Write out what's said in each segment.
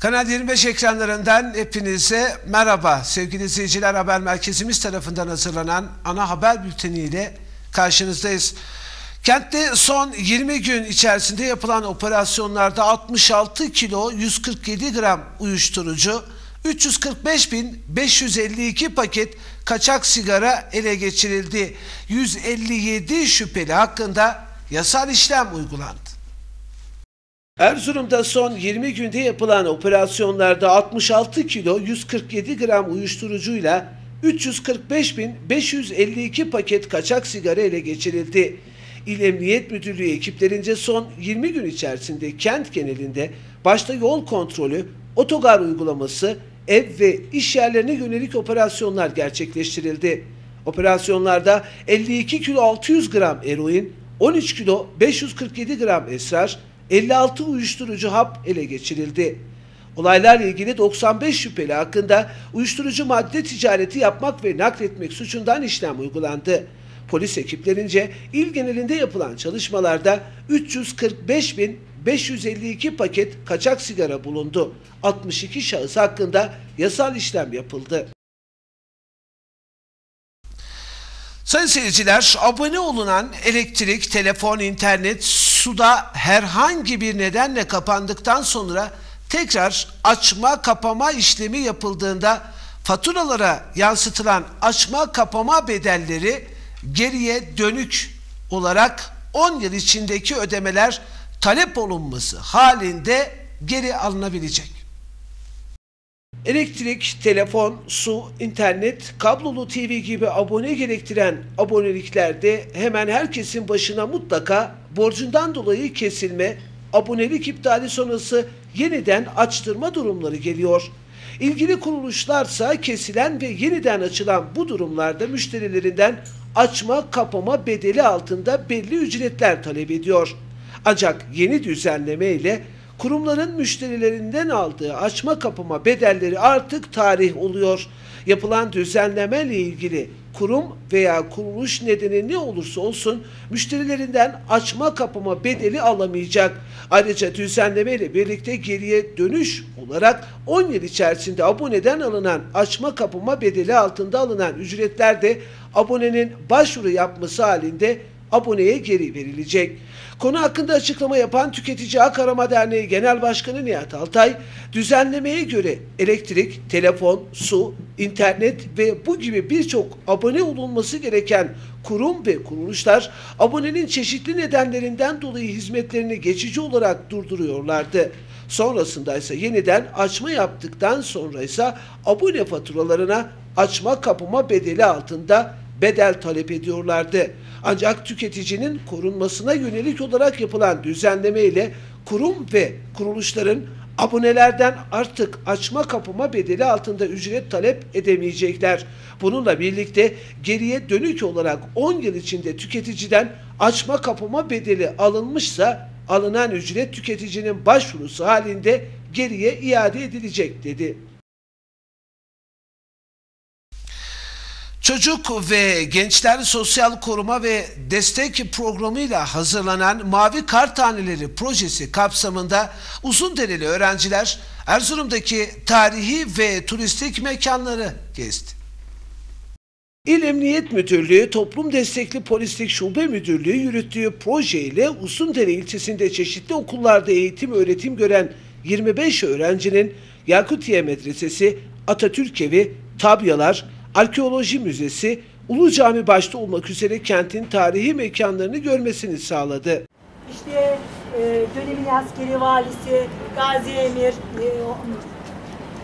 Kanal 25 ekranlarından hepinize merhaba. Sevgili izleyiciler haber merkezimiz tarafından hazırlanan ana haber bülteniyle karşınızdayız. Kentte son 20 gün içerisinde yapılan operasyonlarda 66 kilo 147 gram uyuşturucu, 345.552 paket kaçak sigara ele geçirildi. 157 şüpheli hakkında yasal işlem uygulandı. Erzurum'da son 20 günde yapılan operasyonlarda 66 kilo 147 gram uyuşturucuyla 345.552 paket kaçak sigara ele geçirildi. İl Emniyet Müdürlüğü ekiplerince son 20 gün içerisinde kent genelinde başta yol kontrolü, otogar uygulaması, ev ve iş yerlerine yönelik operasyonlar gerçekleştirildi. Operasyonlarda 52 kilo 600 gram eroin, 13 kilo 547 gram esrar, 56 uyuşturucu hap ele geçirildi. Olaylarla ilgili 95 şüpheli hakkında uyuşturucu madde ticareti yapmak ve nakletmek suçundan işlem uygulandı. Polis ekiplerince il genelinde yapılan çalışmalarda 345.552 paket kaçak sigara bulundu. 62 şahıs hakkında yasal işlem yapıldı. Sayın seyirciler, abone olunan elektrik, telefon, internet, suda herhangi bir nedenle kapandıktan sonra tekrar açma kapama işlemi yapıldığında faturalara yansıtılan açma kapama bedelleri geriye dönük olarak 10 yıl içindeki ödemeler talep olunması halinde geri alınabilecek. Elektrik, telefon, su, internet, kablolu TV gibi abone gerektiren aboneliklerde hemen herkesin başına mutlaka borcundan dolayı kesilme, abonelik iptali sonrası yeniden açtırma durumları geliyor. İlgili kuruluşlarsa kesilen ve yeniden açılan bu durumlarda müşterilerinden açma kapama bedeli altında belli ücretler talep ediyor. Ancak yeni düzenleme ile kurumların müşterilerinden aldığı açma kapama bedelleri artık tarih oluyor. Yapılan düzenleme ile ilgili kurum veya kuruluş nedeni ne olursa olsun müşterilerinden açma kapama bedeli alamayacak. Ayrıca düzenleme ile birlikte geriye dönüş olarak 10 yıl içerisinde aboneden alınan açma kapama bedeli altında alınan ücretler de abonenin başvuru yapması halinde aboneye geri verilecek. Konu hakkında açıklama yapan Tüketici Hak Arama Derneği Genel Başkanı Nihat Altay, düzenlemeye göre elektrik, telefon, su, internet ve bu gibi birçok abone olunması gereken kurum ve kuruluşlar abonenin çeşitli nedenlerinden dolayı hizmetlerini geçici olarak durduruyorlardı. Sonrasında ise yeniden açma yaptıktan sonra ise abone faturalarına açma kapama bedeli altında bedel talep ediyorlardı. Ancak tüketicinin korunmasına yönelik olarak yapılan düzenleme ile kurum ve kuruluşların abonelerden artık açma kapama bedeli altında ücret talep edemeyecekler. Bununla birlikte geriye dönük olarak 10 yıl içinde tüketiciden açma kapama bedeli alınmışsa alınan ücret tüketicinin başvurusu halinde geriye iade edilecek dedi. Çocuk ve Gençler Sosyal Koruma ve Destek Programı'yla hazırlanan Mavi Kar Taneleri projesi kapsamında Uzundereli öğrenciler Erzurum'daki tarihi ve turistik mekanları gezdi. İl Emniyet Müdürlüğü Toplum Destekli Polislik Şube Müdürlüğü yürüttüğü proje ile Uzundere ilçesinde çeşitli okullarda eğitim öğretim gören 25 öğrencinin Yakutiye Medresesi, Atatürk Evi, Tabyalar, Arkeoloji Müzesi, Ulu Cami başta olmak üzere kentin tarihi mekanlarını görmesini sağladı. İşte e, dönemin askeri valisi Gazi Emir e,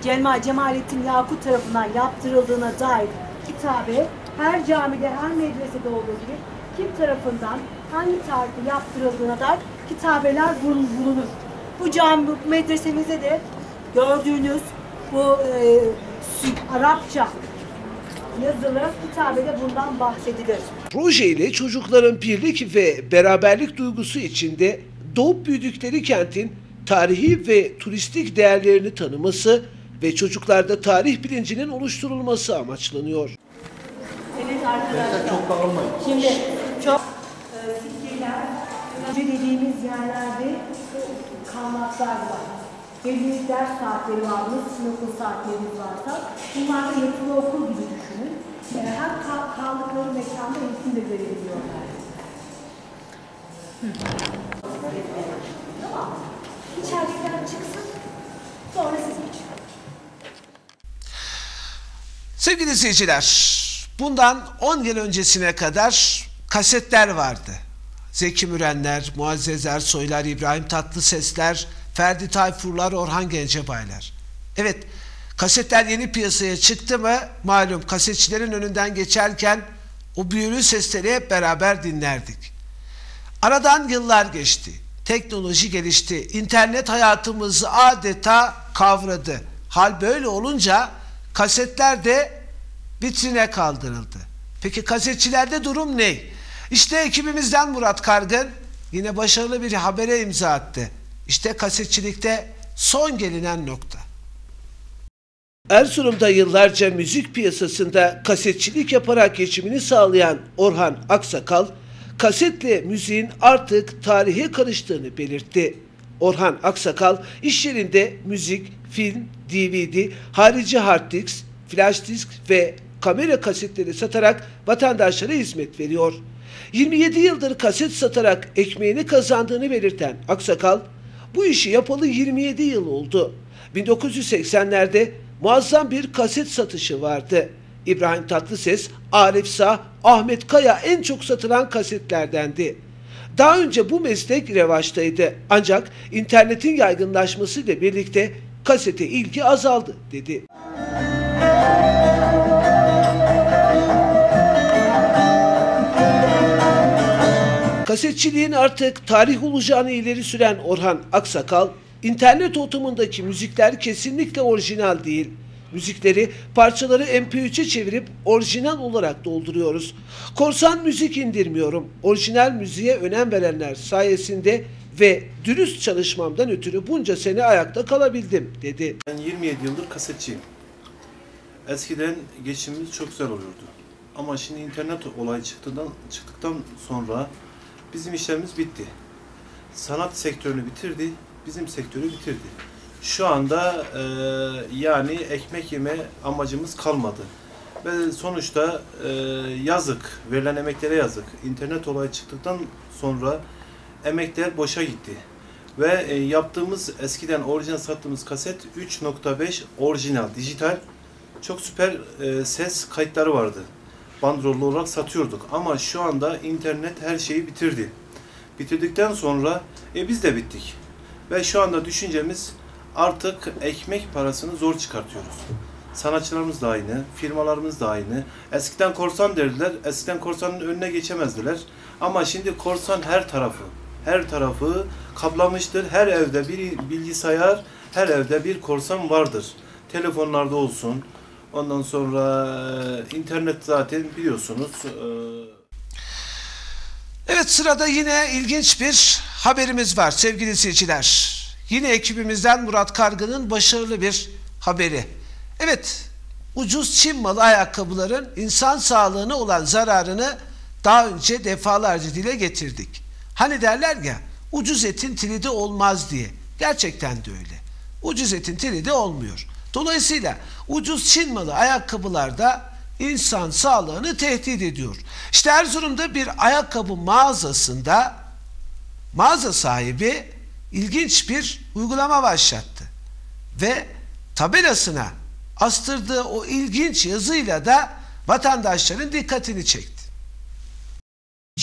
Celma Cemalettin Yakut tarafından yaptırıldığına dair kitabe her camide, her medresede olduğu gibi kim tarafından hangi tarihte yaptırıldığına dair kitabeler bulunur. Bu cami, bu medresemize de gördüğünüz bu e, Arapça yazılı kitabede bundan bahsedilir. Proje ile çocukların birlik ve beraberlik duygusu içinde doğup büyüdükleri kentin tarihi ve turistik değerlerini tanıması ve çocuklarda tarih bilincinin oluşturulması amaçlanıyor. Evet arkadaşlar. Çok dağılmayın. Şimdi çok e, sikkeler, önce dediğimiz yerlerde kalmaklar var. Belli ders saatleri var, sınıflı saatleriniz varsa bunlar da yatılı okul gibi Her kal- kaldıkları mekanda eğitim de görebiliyorlar. Tamam. İçeridekiler çıksın, sonra siz geçin. Sevgili izleyiciler, bundan 10 yıl öncesine kadar kasetler vardı. Zeki Mürenler, Muazzez Ersoylar, İbrahim Tatlısesler, Ferdi Tayfurlar, Orhan Gencebaylar. Evet, kasetler yeni piyasaya çıktı mı malum kasetçilerin önünden geçerken o büyülü sesleri hep beraber dinlerdik. Aradan yıllar geçti. Teknoloji gelişti. İnternet hayatımızı adeta kavradı. Hal böyle olunca kasetler de vitrine kaldırıldı. Peki kasetçilerde durum ne? İşte ekibimizden Murat Kargın yine başarılı bir habere imza attı. İşte kasetçilikte son gelinen nokta. Erzurum'da yıllarca müzik piyasasında kasetçilik yaparak geçimini sağlayan Orhan Aksakal, kasetle müziğin artık tarihe karıştığını belirtti. Orhan Aksakal iş yerinde müzik, film, DVD, harici hard disk, flash disk ve kamera kasetleri satarak vatandaşlara hizmet veriyor. 27 yıldır kaset satarak ekmeğini kazandığını belirten Aksakal, bu işi yapalı 27 yıl oldu. 1980'lerde muazzam bir kaset satışı vardı. İbrahim Tatlıses, Arif Sağ, Ahmet Kaya en çok satılan kasetlerdendi. Daha önce bu meslek revaçtaydı ancak internetin yaygınlaşmasıyla birlikte kasete ilgi azaldı dedi. Kasetçiliğin artık tarih olacağını ileri süren Orhan Aksakal, internet ortamındaki müzikler kesinlikle orijinal değil. Müzikleri, parçaları MP3'e çevirip orijinal olarak dolduruyoruz. Korsan müzik indirmiyorum. Orijinal müziğe önem verenler sayesinde ve dürüst çalışmamdan ötürü bunca sene ayakta kalabildim dedi. Ben 27 yıldır kasetçiyim. Eskiden geçimimiz çok güzel oluyordu. Ama şimdi internet olayı çıktıktan, çıktıktan sonra bizim işlerimiz bitti. Sanat sektörünü bitirdi, bizim sektörü bitirdi. Şu anda e, yani ekmek yeme amacımız kalmadı. Ve sonuçta e, yazık, verilen emeklere yazık. İnternet olayı çıktıktan sonra emekler boşa gitti. Ve e, yaptığımız eskiden orijinal sattığımız kaset 3.5 orijinal dijital çok süper e, ses kayıtları vardı. Bandrollü olarak satıyorduk ama şu anda internet her şeyi bitirdi. Bitirdikten sonra e, biz de bittik. Ve şu anda düşüncemiz artık ekmek parasını zor çıkartıyoruz. Sanatçılarımız da aynı, firmalarımız da aynı. Eskiden korsan derdiler, eskiden korsanın önüne geçemezdiler. Ama şimdi korsan her tarafı, her tarafı kaplamıştır. Her evde bir bilgisayar, her evde bir korsan vardır. Telefonlarda olsun. Ondan sonra e, internet zaten biliyorsunuz. e, Evet sırada yine ilginç bir haberimiz var sevgili izleyiciler. Yine ekibimizden Murat Kargı'nın başarılı bir haberi. Evet ucuz Çin malı ayakkabıların insan sağlığına olan zararını daha önce defalarca dile getirdik. Hani derler ya ucuz etin tridi olmaz diye. Gerçekten de öyle. Ucuz etin tridi olmuyor. Dolayısıyla ucuz Çin malı ayakkabılarda insan sağlığını tehdit ediyor. İşte Erzurum'da bir ayakkabı mağazasında mağaza sahibi ilginç bir uygulama başlattı. Ve tabelasına astırdığı o ilginç yazıyla da vatandaşların dikkatini çekti.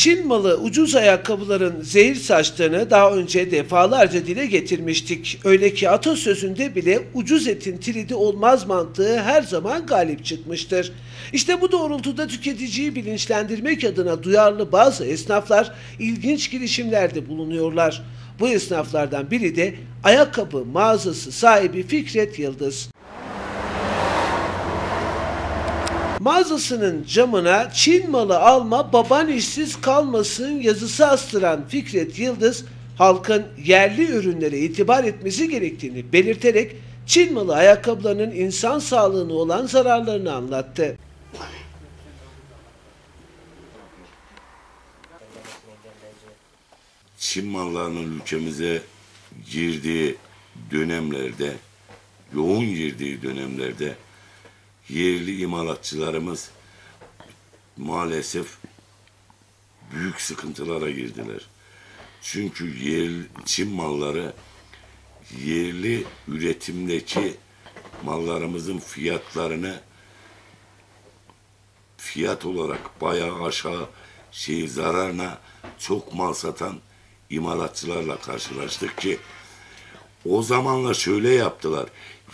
Çin malı ucuz ayakkabıların zehir saçtığını daha önce defalarca dile getirmiştik. Öyle ki atasözünde bile ucuz etin tridi olmaz mantığı her zaman galip çıkmıştır. İşte bu doğrultuda tüketiciyi bilinçlendirmek adına duyarlı bazı esnaflar ilginç girişimlerde bulunuyorlar. Bu esnaflardan biri de ayakkabı mağazası sahibi Fikret Yıldız. Mağazasının camına Çin malı alma baban işsiz kalmasın yazısı astıran Fikret Yıldız halkın yerli ürünlere itibar etmesi gerektiğini belirterek Çin malı ayakkabılarının insan sağlığına olan zararlarını anlattı. Çin mallarının ülkemize girdiği dönemlerde, yoğun girdiği dönemlerde yerli imalatçılarımız maalesef büyük sıkıntılara girdiler. Çünkü yerli Çin malları yerli üretimdeki mallarımızın fiyatlarını fiyat olarak bayağı aşağı şey zararına çok mal satan imalatçılarla karşılaştık ki o zamanla şöyle yaptılar.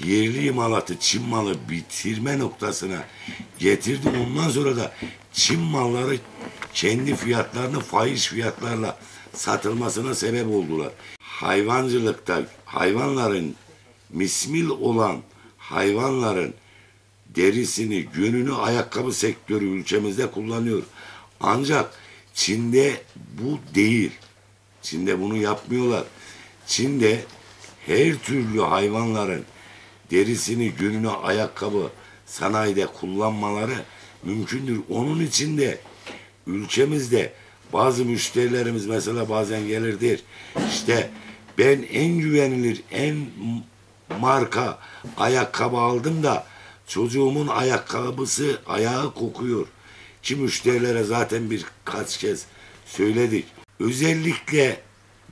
Yerli imalatı Çin malı bitirme noktasına getirdi. Ondan sonra da Çin malları kendi fiyatlarını fahiş fiyatlarla satılmasına sebep oldular. Hayvancılıkta hayvanların mismil olan hayvanların derisini, gününü ayakkabı sektörü ülkemizde kullanıyor. Ancak Çin'de bu değil. Çin'de bunu yapmıyorlar. Çin'de her türlü hayvanların derisini, gününü ayakkabı sanayide kullanmaları mümkündür. Onun için de ülkemizde bazı müşterilerimiz mesela bazen gelir der. İşte ben en güvenilir, en marka ayakkabı aldım da çocuğumun ayakkabısı ayağı kokuyor. Ki müşterilere zaten birkaç kez söyledik. Özellikle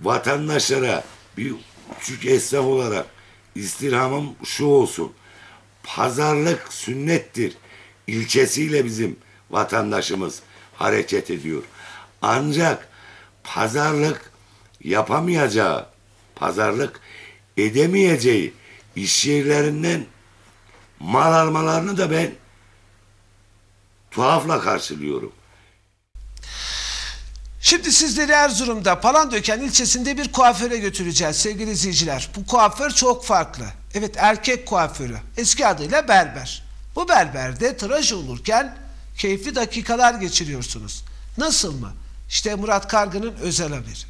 vatandaşlara bir küçük esnaf olarak istirhamım şu olsun. Pazarlık sünnettir. İlkesiyle bizim vatandaşımız hareket ediyor. Ancak pazarlık yapamayacağı, pazarlık edemeyeceği iş yerlerinden mal almalarını da ben tuhafla karşılıyorum. Şimdi sizleri Erzurum'da Palandöken ilçesinde bir kuaföre götüreceğiz sevgili izleyiciler. Bu kuaför çok farklı. Evet erkek kuaförü. Eski adıyla berber. Bu berberde tıraş olurken keyifli dakikalar geçiriyorsunuz. Nasıl mı? İşte Murat Kargı'nın özel haberi.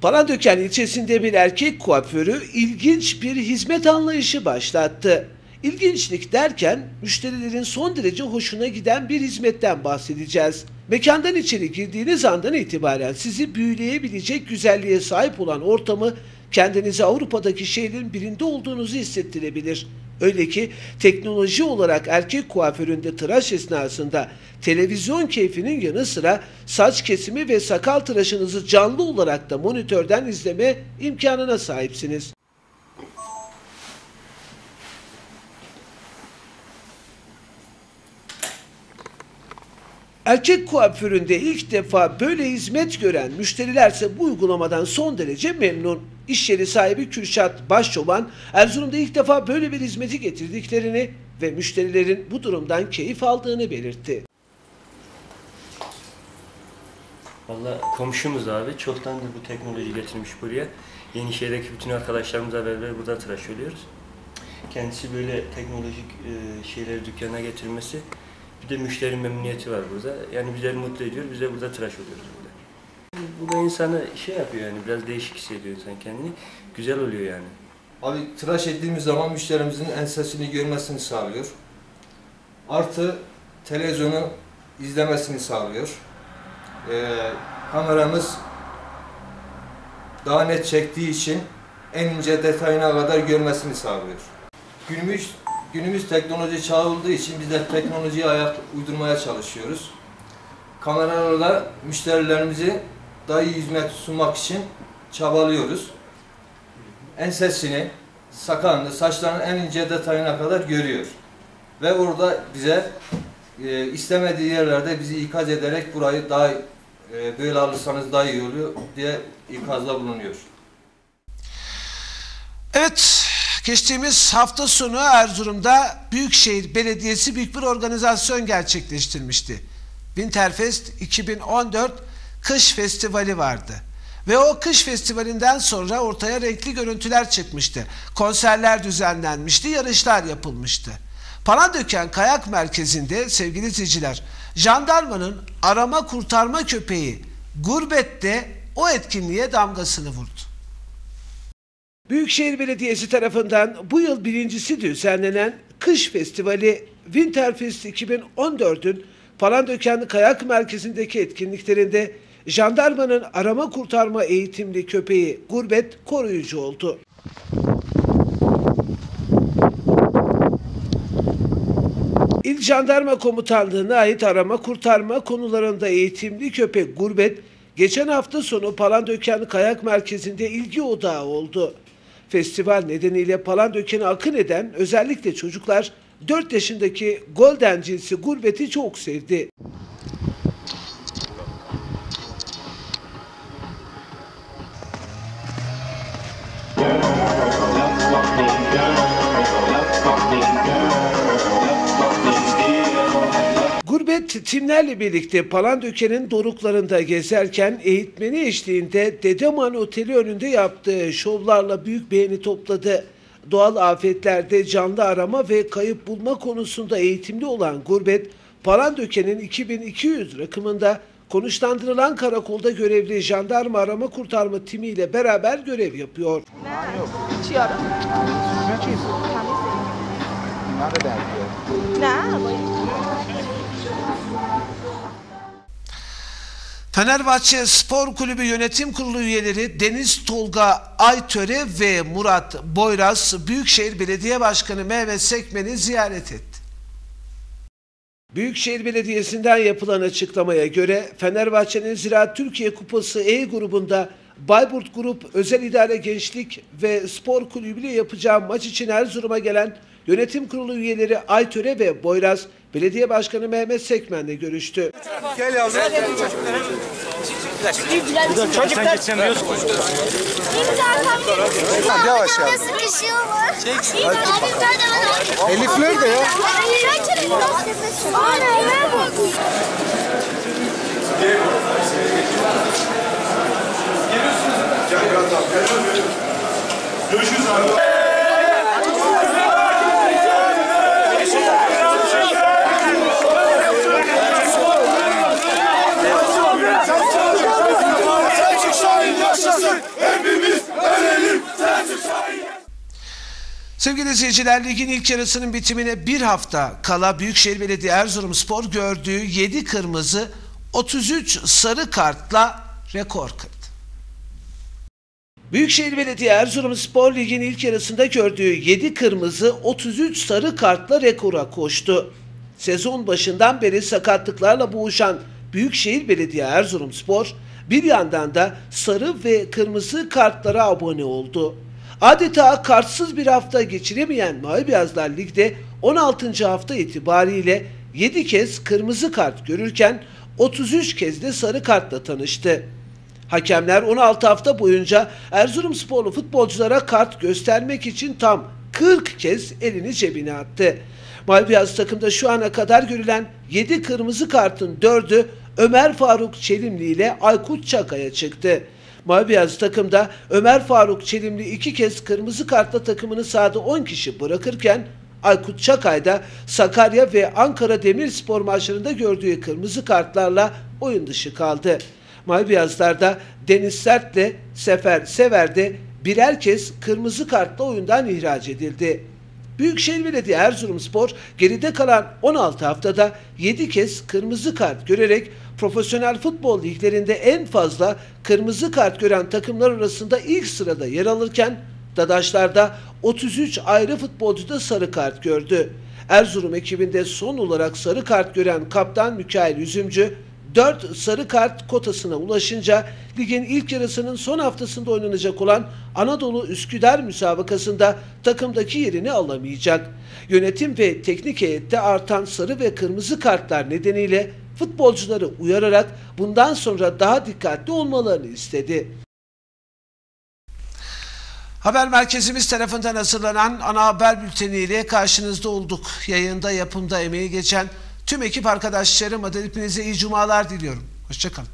Palandöken ilçesinde bir erkek kuaförü ilginç bir hizmet anlayışı başlattı. İlginçlik derken müşterilerin son derece hoşuna giden bir hizmetten bahsedeceğiz. Mekandan içeri girdiğiniz andan itibaren sizi büyüleyebilecek güzelliğe sahip olan ortamı kendinizi Avrupa'daki şehrin birinde olduğunuzu hissettirebilir. Öyle ki teknoloji olarak erkek kuaföründe tıraş esnasında televizyon keyfinin yanı sıra saç kesimi ve sakal tıraşınızı canlı olarak da monitörden izleme imkanına sahipsiniz. Erkek kuaföründe ilk defa böyle hizmet gören müşterilerse bu uygulamadan son derece memnun. İş yeri sahibi Kürşat Başçoban, Erzurum'da ilk defa böyle bir hizmeti getirdiklerini ve müşterilerin bu durumdan keyif aldığını belirtti. Valla komşumuz abi çoktandır bu teknoloji getirmiş buraya. Yenişehir'deki bütün arkadaşlarımızla beraber burada tıraş oluyoruz. Kendisi böyle teknolojik e, şeyleri dükkana getirmesi bir de müşteri memnuniyeti var burada. Yani bizleri mutlu ediyor. Biz de burada tıraş oluyoruz burada. Bu da insanı şey yapıyor yani biraz değişik hissediyor insan kendini. Güzel oluyor yani. Abi tıraş ettiğimiz zaman müşterimizin ensesini görmesini sağlıyor. Artı televizyonu izlemesini sağlıyor. Ee, kameramız daha net çektiği için en ince detayına kadar görmesini sağlıyor. Günümüz günümüz teknoloji çağı olduğu için biz de teknolojiye ayak uydurmaya çalışıyoruz. Kameralarla müşterilerimizi daha iyi hizmet sunmak için çabalıyoruz ensesini, sakalını, saçlarının en ince detayına kadar görüyor. Ve orada bize e, istemediği yerlerde bizi ikaz ederek burayı daha e, böyle alırsanız daha iyi oluyor diye ikazda bulunuyor. Evet, geçtiğimiz hafta sonu Erzurum'da Büyükşehir Belediyesi büyük bir organizasyon gerçekleştirmişti. Winterfest 2014 Kış Festivali vardı. Ve o kış festivalinden sonra ortaya renkli görüntüler çıkmıştı. Konserler düzenlenmişti, yarışlar yapılmıştı. Palandöken Kayak Merkezi'nde sevgili izleyiciler, jandarmanın arama kurtarma köpeği Gurbet'te o etkinliğe damgasını vurdu. Büyükşehir Belediyesi tarafından bu yıl birincisi düzenlenen Kış Festivali Winterfest 2014'ün Palandöken Kayak Merkezi'ndeki etkinliklerinde jandarmanın arama kurtarma eğitimli köpeği Gurbet koruyucu oldu. İl Jandarma Komutanlığı'na ait arama kurtarma konularında eğitimli köpek Gurbet, geçen hafta sonu Palandöken Kayak Merkezi'nde ilgi odağı oldu. Festival nedeniyle Palandöken'e akın eden özellikle çocuklar 4 yaşındaki Golden cinsi Gurbet'i çok sevdi. Timlerle birlikte Palandöken'in doruklarında gezerken eğitmeni eşliğinde Dedeman Oteli önünde yaptığı şovlarla büyük beğeni topladı. Doğal afetlerde canlı arama ve kayıp bulma konusunda eğitimli olan Gurbet, Palandöken'in 2200 rakımında konuşlandırılan karakolda görevli jandarma arama kurtarma timiyle beraber görev yapıyor. İçiyorum. Ne? Fenerbahçe Spor Kulübü Yönetim Kurulu üyeleri Deniz Tolga Aytöre ve Murat Boyraz Büyükşehir Belediye Başkanı Mehmet Sekmen'i ziyaret etti. Büyükşehir Belediyesi'nden yapılan açıklamaya göre Fenerbahçe'nin Ziraat Türkiye Kupası E grubunda Bayburt Grup Özel İdare Gençlik ve Spor Kulübü ile yapacağı maç için Erzurum'a gelen yönetim kurulu üyeleri Aytöre ve Boyraz Belediye Başkanı Mehmet Sekmen'le görüştü. Yavaş yavaş. Sıkışıyorlar. Elif nerede ya? Selçuk yaşasın. Hepimiz ölelim. Şahin. Sevgili izleyiciler ligin ilk yarısının bitimine bir hafta kala Büyükşehir Belediye Erzurumspor gördüğü 7 kırmızı 33 sarı kartla rekor kırdı. Büyükşehir Belediye Erzurumspor ligin ilk yarısında gördüğü 7 kırmızı 33 sarı kartla rekora koştu. Sezon başından beri sakatlıklarla boğuşan Büyükşehir Belediye Erzurumspor bir yandan da sarı ve kırmızı kartlara abone oldu. Adeta kartsız bir hafta geçiremeyen Mavi Beyazlar Lig'de 16. hafta itibariyle 7 kez kırmızı kart görürken 33 kez de sarı kartla tanıştı. Hakemler 16 hafta boyunca Erzurumsporlu futbolculara kart göstermek için tam 40 kez elini cebine attı. Mavi Beyaz takımda şu ana kadar görülen 7 kırmızı kartın 4'ü Ömer Faruk Çelimli ile Aykut Çakaya çıktı. Mavi Beyaz takımda Ömer Faruk Çelimli iki kez kırmızı kartla takımını sahada 10 kişi bırakırken Aykut Çakay da Sakarya ve Ankara Demirspor maçlarında gördüğü kırmızı kartlarla oyun dışı kaldı. Mavi Beyazlar'da Deniz Sert'le Sefer Sever'de birer kez kırmızı kartla oyundan ihraç edildi. Büyükşehir Belediye Erzurumspor geride kalan 16 haftada 7 kez kırmızı kart görerek profesyonel futbol liglerinde en fazla kırmızı kart gören takımlar arasında ilk sırada yer alırken Dadaşlar'da 33 ayrı futbolcu da sarı kart gördü. Erzurum ekibinde son olarak sarı kart gören kaptan Mikail Üzümcü 4 sarı kart kotasına ulaşınca ligin ilk yarısının son haftasında oynanacak olan Anadolu Üsküdar müsabakasında takımdaki yerini alamayacak. Yönetim ve teknik heyette artan sarı ve kırmızı kartlar nedeniyle futbolcuları uyararak bundan sonra daha dikkatli olmalarını istedi. Haber merkezimiz tarafından hazırlanan ana haber bülteniyle karşınızda olduk. Yayında yapımda emeği geçen tüm ekip arkadaşlarım adına hepinize iyi cumalar diliyorum. Hoşçakalın.